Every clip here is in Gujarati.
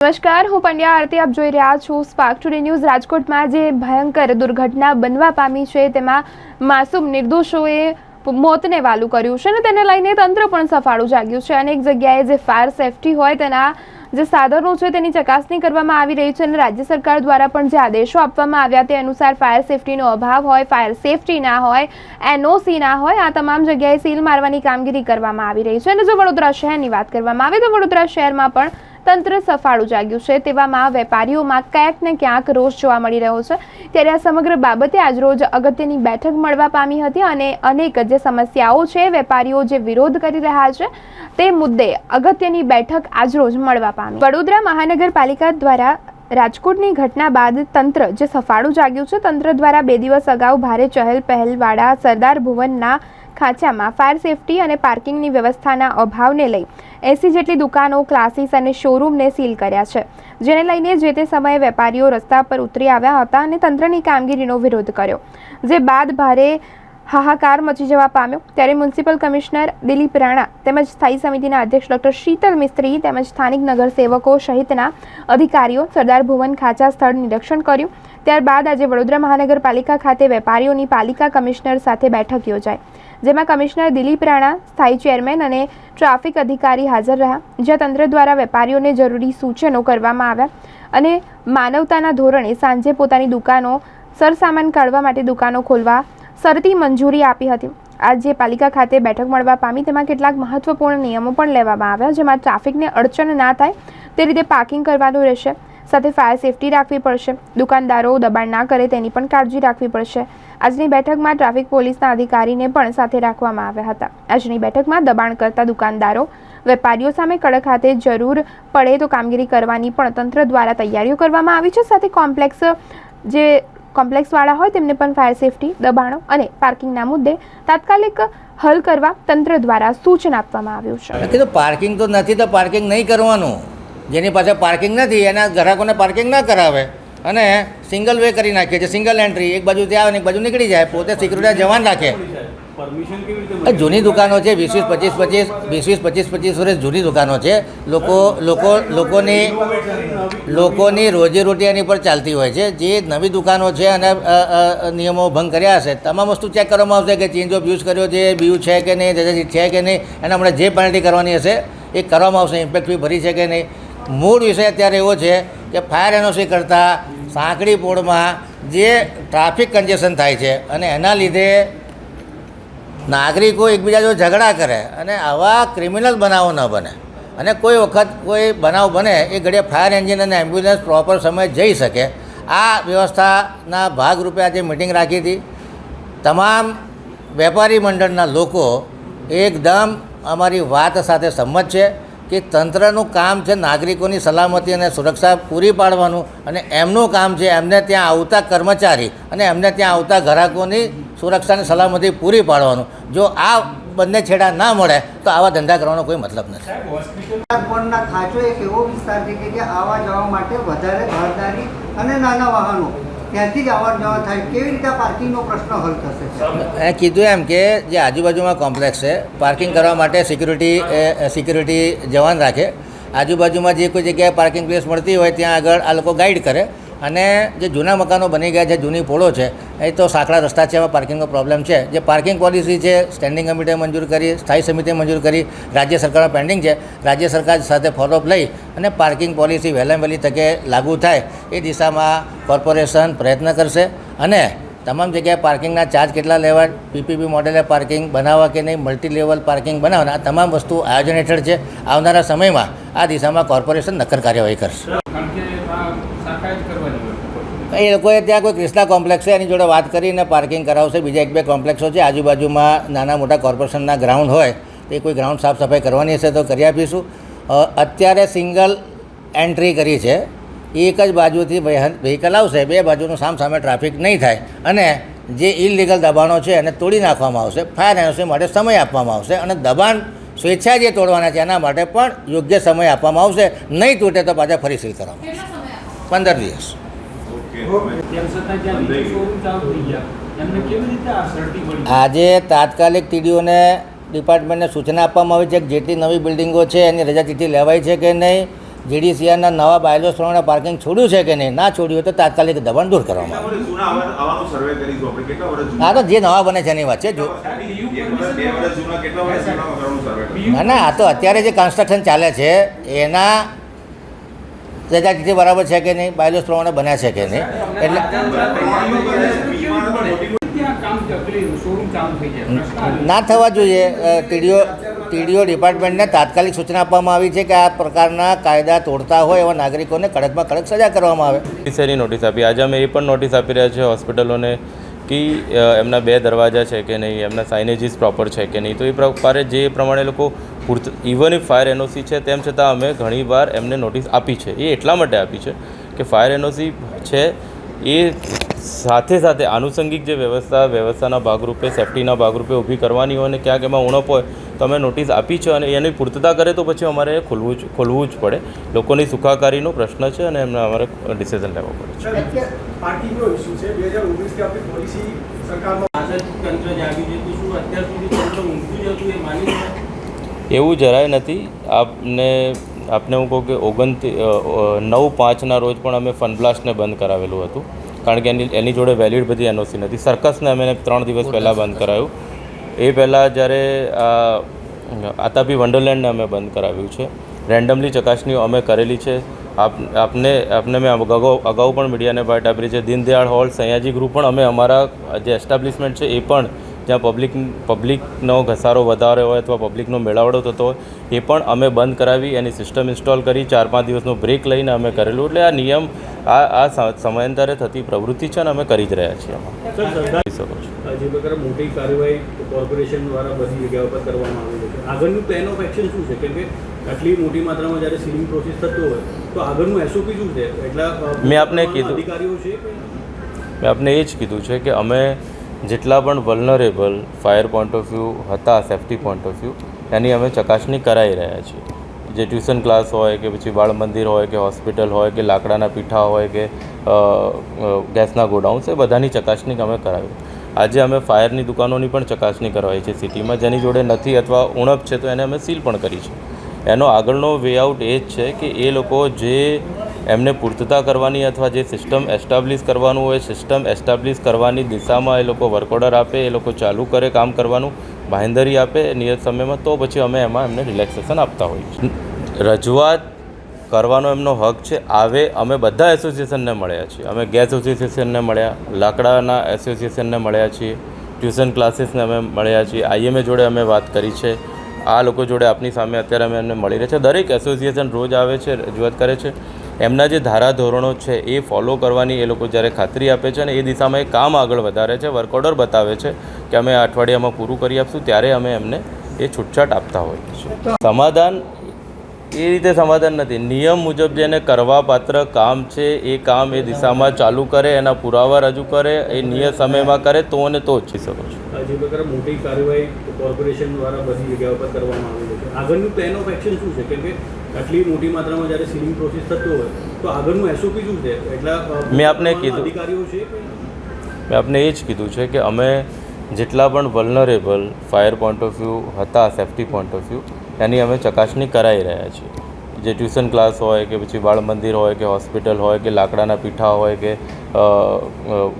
નમસ્કાર, હું પંડ્યા આરતી, આપ જોઈ રહ્યા છું સ્પાર્ક ટુડે ન્યૂઝ રાજકોટમાં જે ભયંકર દુર્ઘટના બનવા પામી છે, તેમાં માસૂમ નિર્દોષોએ મોતને વાલું કર્યું છે અને તેને લઈને તંત્ર પણ સફાળું જાગ્યું છે. અનેક જગ્યાએ જે ફાયર સેફટી હોય, તેના જે સાધનો છે, તેની ચકાસણી કરવામાં આવી રહી છે અને રાજ્ય સરકાર દ્વારા પણ જે આદેશો આપવામાં આવ્યા તે અનુસાર ફાયર સેફટીનો અભાવ હોય, ફાયર સેફટી ના હોય, એનઓસી ના હોય, આ તમામ જગ્યાએ સીલ મારવાની કામગીરી કરવામાં આવી રહી છે. અને જો વડોદરા શહેરની વાત કરવામાં આવે, તો વડોદરા શહેરમાં પણ તંત્ર સફાળું જાગ્યું છે. તેવામાં વેપારીઓમાં ક્યાંક ને ક્યાંક રોષ જોવા મળી રહ્યો છે. ત્યારે આ સમગ્ર બાબતે આજરોજ અગત્યની બેઠક મળવા પામી હતી અને અનેક જે સમસ્યાઓ છે, વેપારીઓ જે વિરોધ કરી રહ્યા છે, તે મુદ્દે અગત્યની બેઠક આજરોજ મળવા પામી. વડોદરા મહાનગરપાલિકા દ્વારા રાજકોટની ઘટના બાદ તંત્ર, જે સફાળું જાગ્યું છે, તંત્ર દ્વારા બે દિવસ અગાઉ ભારે ચહેલ પહેલવાળા સરદાર ભુવનના ખાંચામાં ફાયર સેફટી અને પાર્કિંગની વ્યવસ્થાના અભાવને લઈ એસી જેટલી દુકાનો, ક્લાસીસ અને શોરૂમને સીલ કર્યા છે. જેને લઈને જે તે સમયે વેપારીઓ રસ્તા પર ઉતરી આવ્યા હતા અને તંત્રની કામગીરીનો વિરોધ કર્યો. જે બાદ ભારે હાહાકાર મચી જવા પામ્યો. ત્યારે મ્યુનિસિપલ કમિશનર દિલીપ રાણા તેમજ સ્થાયી સમિતિના અધ્યક્ષ ડોક્ટર શીતલ મિસ્ત્રી તેમજ સ્થાનિક નગરસેવકો સહિતના અધિકારીઓ સરદાર ભુવન ખાચા સ્થળ નિરીક્ષણ કર્યું. ત્યારબાદ આજે વડોદરા મહાનગરપાલિકા ખાતે વેપારીઓની પાલિકા કમિશનર સાથે બેઠક યોજાઈ, જેમાં કમિશનર દિલીપ રાણા, સ્થાયી ચેરમેન અને ટ્રાફિક અધિકારી હાજર રહ્યા. જ્યાં તંત્ર દ્વારા વેપારીઓને જરૂરી સૂચનો કરવામાં આવ્યા અને માનવતાના ધોરણે સાંજે પોતાની દુકાનો, સરસામાન કાઢવા માટે દુકાનો ખોલવા શરતી મંજૂરી આપી હતી. આજે પાલિકા ખાતે બેઠક મળવા પામી તેમાં કેટલાક મહત્વપૂર્ણ નિયમો પણ લેવામાં આવ્યા, જેમાં ટ્રાફિકને અડચણ ના થાય તે રીતે પાર્કિંગ કરવાનું રહેશે, સાથે ફાયર સેફટી રાખવી પડશે, દુકાનદારો દબાણ ના કરે તેની પણ કાળજી રાખવી પડશે. આજની બેઠકમાં ટ્રાફિક પોલીસના અધિકારીને પણ સાથે રાખવામાં આવ્યા હતા. આજની બેઠકમાં દબાણ કરતા દુકાનદારો, વેપારીઓ સામે કડક હાથે જરૂર પડે તો કામગીરી કરવાની પણ તંત્ર દ્વારા તૈયારીઓ કરવામાં આવી છે, સાથે કોમ્પ્લેક્સ જે કોમ્પ્લેક્સવાળા હોય તેમને પણ ફાયર સેફટી દબાણો અને પાર્કિંગના મુદ્દે તાત્કાલિક હલ કરવા તંત્ર દ્વારા સૂચન આપવામાં આવ્યું છે. કીધું પાર્કિંગ તો નથી તો પાર્કિંગ નહીં કરવાનું. જેની પાસે પાર્કિંગ નથી, એના ગ્રાહકોને પાર્કિંગ ના કરાવે. અને સિંગલ વે કરી નાખીએ છે સિંગલ એન્ટ્રી એક બાજુથી આવે ને એક બાજુ નીકળી જાય, પોતે સિક્યુરિટી જવાન રાખે. જૂની દુકાનો છે વીસ વીસ પચીસ પચીસ વીસ વીસ પચીસ પચીસ વર્ષ જૂની દુકાનો છે. લોકો લોકો લોકોની લોકોની રોજીરોટી એની પર ચાલતી હોય છે. જે નવી દુકાનો છે અને નિયમો ભંગ કર્યા હશે તમામ વસ્તુ ચેક કરવામાં આવશે કે ચેન્જ ઓફ યુઝ કર્યો છે બીયુ છે કે નહીં રજાજી છે કે નહીં એના હમણાં જે પેનલ્ટી કરવાની હશે એ કરવામાં આવશે ઇમ્પેક્ટ ફી ભરી છે કે નહીં. મૂળ વિષય અત્યારે એવો છે કે ફાયર એનઓસી કરતાં સાંકડી પોળમાં જે ટ્રાફિક કન્જેશન થાય છે અને એના લીધે નાગરિકો એકબીજા જો ઝઘડા કરે અને આવા ક્રિમિનલ બનાવો ન બને. અને કોઈ વખત કોઈ બનાવ બને, એ ઘડીએ ફાયર એન્જિન અને એમ્બ્યુલન્સ પ્રોપર સમયે જઈ શકે. આ વ્યવસ્થાના ભાગરૂપે આજે મિટિંગ રાખી હતી. તમામ વેપારી મંડળના લોકો એકદમ અમારી વાત સાથે સંમત છે કે તંત્રનું કામ છે નાગરિકોની સલામતી અને સુરક્ષા પૂરી પાડવાનું અને એમનું કામ છે એમને ત્યાં આવતા કર્મચારી અને એમને ત્યાં આવતા ગ્રાહકોની સુરક્ષા અને સલામતી પૂરી પાડવાનું. જો આ બંને છેડા ના મળે તો આવા ધંધા કરવાનો કોઈ મતલબ નથી. ખાંચો એક એવો વિસ્તાર છે કે જ્યાં આવવા જવા માટે વધારે ભારદારી અને નાના વાહનો. ત્યાંથી જ આવવા જવા થાય. કેવી રીતે પાર્કિંગનો પ્રશ્ન હલ થશે? એ કીધું એમ કે જે આજુબાજુમાં કોમ્પ્લેક્સ છે પાર્કિંગ કરવા માટે સિક્યુરિટી સિક્યુરિટી જવાન રાખે. આજુબાજુમાં જે કોઈ જગ્યાએ પાર્કિંગ પ્લેસ મળતી હોય ત્યાં આગળ આ લોકો ગાઈડ કરે. અને જે જૂના મકાનો બની ગયા છે, જૂની પોળો છે, એ તો સાંકડા રસ્તા છે, એમાં પાર્કિંગનો પ્રોબ્લેમ છે. જે પાર્કિંગ પોલિસી છે સ્ટેન્ડિંગ કમિટીએ મંજૂર કરી, સ્થાયી સમિતિએ મંજૂર કરી, રાજ્ય સરકારમાં પેન્ડિંગ છે. રાજ્ય સરકાર સાથે ફોલોઅપ લઈ અને પાર્કિંગ પોલિસી વહેલામ વહેલી તકે લાગુ થાય એ દિશામાં કોર્પોરેશન પ્રયત્ન કરશે. અને તમામ જગ્યાએ પાર્કિંગના ચાર્જ કેટલા લેવા પીપીપી મોડેલે પાર્કિંગ બનાવવા કે નહીં મલ્ટી લેવલ પાર્કિંગ બનાવવાના આ તમામ વસ્તુ આયોજન હેઠળ છે. આવનારા સમયમાં આ દિશામાં કોર્પોરેશન નક્કર કાર્યવાહી કરશે કારણ કે આ શાખા જ કરવાની હોય એ લોકોએ ત્યાં કોઈ ક્રિષ્ના કોમ્પ્લેક્સ છે, એની જોડે વાત કરીને પાર્કિંગ કરાવશે. બીજા એક બે કોમ્પ્લેક્સો છે, આજુબાજુમાં નાના મોટા કોર્પોરેશનના ગ્રાઉન્ડ હોય, તો કોઈ ગ્રાઉન્ડ સાફ સફાઈ કરવાની હશે તો કરી આપીશું. અત્યારે સિંગલ એન્ટ્રી કરી છે. એક જ બાજુથી વ્હીકલ આવશે, બે બાજુનું સામ સામે ટ્રાફિક નહીં થાય. અને જે ઇલીગલ દબાણો છે, એને તોડી નાખવામાં આવશે ફાયર એનઓસી માટે સમય આપવામાં આવશે. અને દબાણ સ્વેચ્છા જે તોડવાના છે, એના માટે પણ યોગ્ય સમય આપવામાં આવશે. નહીં તૂટે તો પાછા ફરી સીલ કરવામાં પંદર દિવસ. આજે તાત્કાલિક ટીડીઓને ડિપાર્ટમેન્ટને સૂચના આપવામાં આવી છે કે જેટલી નવી બિલ્ડિંગો છે એની રજા ચીઠી લેવાય છે કે નહીં જીડીસીઆરના નવા બાયલો સ્થળોના પાર્કિંગ છોડ્યું છે કે નહીં ના છોડ્યું હોય તો તાત્કાલિક દબાણ દૂર કરવામાં આવે. હા તો જે નવા બને છે એની વાત છે જો. એક વર્ષ બે વર્ષ જૂના કેટલા વર્ષ જૂના કરવાનું સર્વે કરીશું? ના ના આ તો અત્યારે જે કન્સ્ટ્રક્શન ચાલે છે એના પ્રજાતિથી બરાબર છે કે નહીં? બાયલોસ પ્રમાણે બન્યા છે કે નહીં? એટલે. ના થવા જોઈએ. ટીડીઓ ટીડીઓ ડિપાર્ટમેન્ટને તાત્કાલિક સૂચના આપવામાં આવી છે કે આ પ્રકારના કાયદા તોડતા હોય એવા નાગરિકોને કડકમાં કડક સજા કરવામાં આવે. નોટિસની નોટિસ આપી. આજે અમે એ પણ નોટિસ આપી રહ્યા છીએ હોસ્પિટલોને કે એમના બે દરવાજા છે કે નહીં, એમના સાઇનેજીસ પ્રોપર છે કે નહીં, તો એ પ્રકારે જે પ્રમાણે લોકો પૂરત ઇવન ઇફ ફાયર એનઓસી છે, તેમ છતાં અમે ઘણીવાર એમને નોટિસ આપી છે. એ એટલા માટે આપી છે કે ફાયર એનઓસી છે, એ સાથે સાથે આનુષંગિક જે વ્યવસ્થા, વ્યવસ્થાના ભાગરૂપે સેફટીના ભાગરૂપે ઊભી કરવાની હોય અને ક્યાંક એમાં ઉણપ હોય તો અમે નોટિસ આપી છે અને એની પૂર્તતા કરે તો પછી અમારે ખોલવું જ ખોલવું જ પડે. લોકોની સુખાકારીનો પ્રશ્ન છે અને એમને અમારે ડિસિઝન લેવો પડે છે? એવું જરાય નથી. આપને આપને હું કહું કે ઓગણતી નવ પાંચના રોજ પણ અમે ફનબ્લાસ્ટને બંધ કરાવેલું હતું. કારણ કે એની એની જોડે વેલિડ બધી એનઓસી નથી. સર્કસને અમે ત્રણ દિવસ પહેલાં બંધ કરાયું. એ પહેલાં જ્યારે આતાપી વન્ડરલેન્ડને અમે બંધ કરાવ્યું છે. રેન્ડમલી ચકાસણીઓ અમે કરેલી છે. આપ, આપને આપને મેં અગાઉ અગાઉ પણ મીડિયાને પાર્ટ આપી છે. દીનદયાળ હોલ, સયાજી ગ્રુપ પણ અમે અમારા જે એસ્ટાબ્લિશમેન્ટ છે એ પણ જ્યાં પબ્લિક પબ્લિકનો ઘસારો વધારે હોય અથવા પબ્લિકનો મેળાવડો થતો હોય, એ પણ અમે બંધ કરાવી, એની સિસ્ટમ ઇન્સ્ટોલ કરી ચાર પાંચ દિવસનો બ્રેક લઈને અમે કરેલું. એટલે આ નિયમ આ આ સમયાંતરે થતી પ્રવૃત્તિ છે અને અમે કરી જ રહ્યા છીએ. આમાં કહી શકો છો જે પ્રકારે મોટી કાર્યવાહી કોર્પોરેશન દ્વારા બધી જગ્યાઓ પર કરવામાં આવેલી છે. આગળનું પ્લાન ઓફ એક્શન શું છે? કેમ કે આટલી મોટી માત્રામાં જ્યારે સીલિંગ પ્રોસેસ થતો હોય તો આગળનું એસઓપી શું છે? એટલા મેં આપને કીધું. અધિકારીઓ છે મેં આપને એ જ કીધું છે કે અમે જેટલા પણ vulnerable fire point of view હતા સેફ્ટી પોઈન્ટ ઓફ વ્યૂ એની અમે ચકાસણી કરાવી રહ્યા છીએ. જે ટ્યુશન ક્લાસ હોય કે પછી બાળ મંદિર હોય કે હોસ્પિટલ હોય કે લાકડાના પીઠા હોય કે ગેસના ગોડાઉન્સ એ બધાની ચકાસણી અમે કરાવી. આજે અમે ફાયરની દુકાનોની પણ ચકાસણી કરવાઈ છે. સિટીમાં જેની જોડે નથી અથવા ઉણપ છે તો એને અમે સીલ પણ કરી છે. એનો આગળનો વેઆઉટ એ જ છે કે એ લોકો જે એમને પૂર્તતા કરવાની અથવા જે સિસ્ટમ એસ્ટાબ્લિશ કરવાનું હોય, સિસ્ટમ એસ્ટાબ્લિશ કરવાની દિશામાં એ લોકો વર્ક ઓર્ડર આપે, એ લોકો ચાલુ કરે કામ કરવાનું બાંહેધરી આપે નિયત સમયમાં, તો પછી અમે એમાં એમને રિલેક્સેશન આપતા હોઈએ રજૂઆત કરવાનો એમનો હક છે. આવે, અમે બધા એસોસિએશનને મળ્યા છીએ. અમે ગેસ એસોસિએશનને મળ્યા, લાકડાના એસોસિએશનને મળ્યા છીએ ટ્યુશન ક્લાસીસને અમે મળ્યા છીએ. આઈએમએ જોડે અમે વાત કરી છે. આ લોકો જોડે આપની સામે અત્યારે અમે એમને મળી રહ્યા છે. દરેક એસોસિએશન રોજ આવે છે, રજૂઆત કરે છે. એમના જે ધારાધોરણો છે એ ફોલો કરવાની એ લોકો જ્યારે ખાતરી આપે છે અને એ દિશામાં એ કામ આગળ વધારે છે વર્ક ઓર્ડર બતાવે છે કે અમે અઠવાડિયામાં પૂરું કરી આપશું, ત્યારે અમે એમને એ છૂટછાટ આપતા હોઈએ છીએ. સમાધાન એ રીતે સમાધાન નથી. નિયમ મુજબ જેને કરવા પાત્ર કામ છે એ કામ એ દિશામાં ચાલુ કરે એના પુરાવા રજૂ કરે એ નિયત સમયમાં કરે તો અને તો જ શકો છો મોટી કાર્યવાહી કોર્પોરેશન દ્વારા બધી જગ્યાઓ પર કરવામાં આવેલી છે. આગળનું પ્લાન ઓફ એક્શન શું છે? કેમ કે આટલી મોટી માત્રામાં જ્યારે સીલિંગ પ્રોસેસ થતો હોય તો આગળનું એસઓપી શું છે? એટલા મેં આપને કીધું. અધિકારીઓ છે મેં આપને એ જ કીધું છે કે અમે જેટલા પણ vulnerable fire point of view હતા સેફ્ટી પોઈન્ટ ઓફ વ્યૂ એની અમે ચકાસણી કરાવી રહ્યા છીએ. જે ટ્યુશન ક્લાસ હોય કે પછી બાળ મંદિર હોય કે હોસ્પિટલ હોય કે લાકડાના પીઠા હોય કે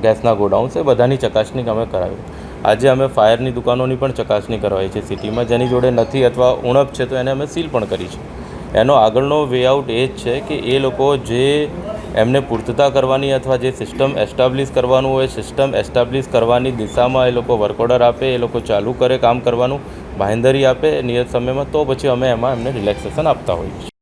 ગેસના ગોડાઉન્સ, એ બધાની ચકાસણી અમે કરાવી. આજે અમે ફાયરની દુકાનોની પણ ચકાસણી કરવાઈ છે. સિટીમાં જેની જોડે નથી અથવા ઉણપ છે તો એને અમે સીલ પણ કરી છે. એનો આગળનો વેઆઉટ એ જ છે કે એ લોકો જે એમને પૂર્તતા કરવાની અથવા જે સિસ્ટમ એસ્ટાબ્લિશ કરવાનું હોય સિસ્ટમ એસ્ટાબ્લિશ કરવાની દિશામાં એ લોકો વર્ક ઓર્ડર આપે, એ લોકો ચાલુ કરે કામ કરવાનું બાંહેધરી આપે નિયત સમયમાં, તો પછી અમે એમાં એમને રિલેક્સેશન આપતા હોઈએ છીએ.